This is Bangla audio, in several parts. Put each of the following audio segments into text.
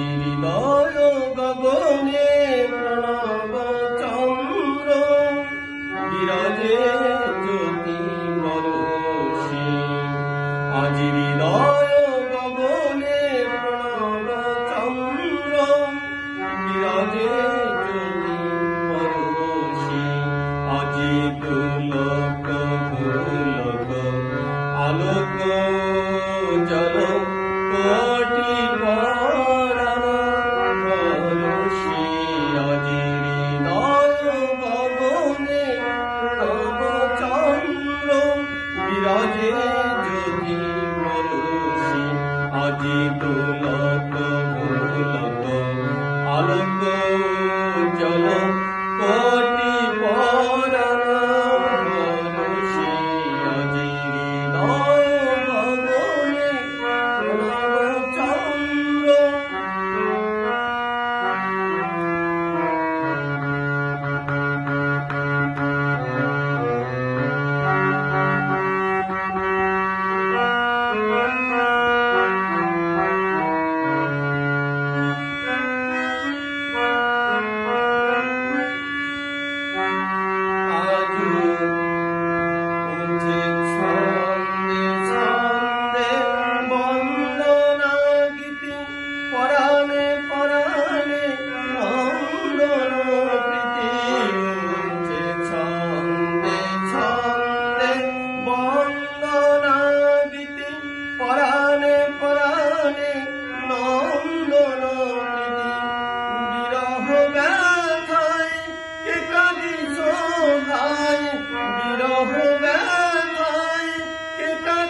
আজির লয় গগনে প্রণব চন্দ্র বিরজে জ্যোতি মরসি আজির লয় গগনে প্রণব চন্দ্র বিরজে জ্যোতি মরসি আজি পুলক পুলক আলোক জল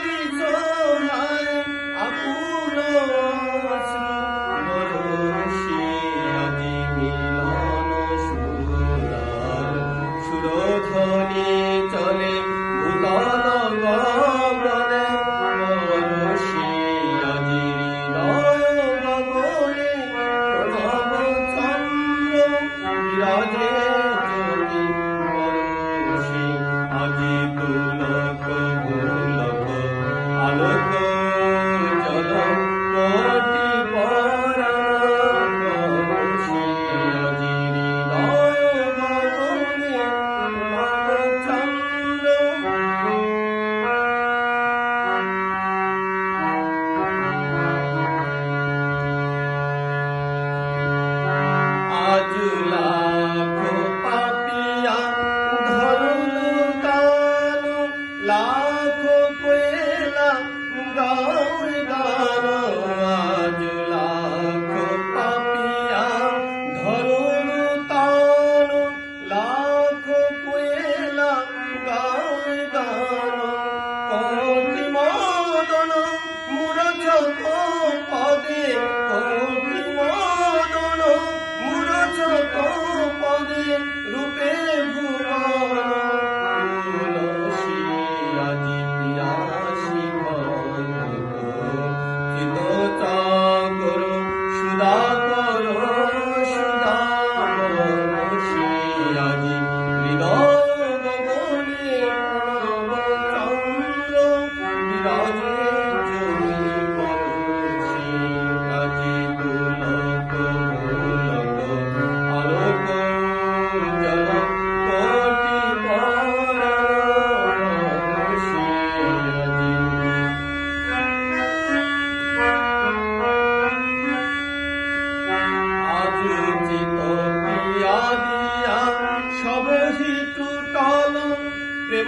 Aziz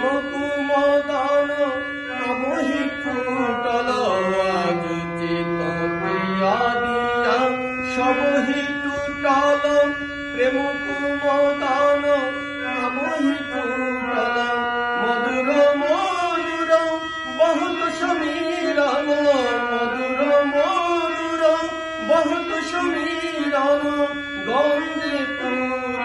ভকুমদন নবহিকুটল আগচিত প্রিয়া দিয়া সবহিটুটল প্রেম কুমদন নবহিকুটল মধুর মধুর, বহুত সমীরণ মধুর মধুর বহুত সমীরণ গন্ধে পুর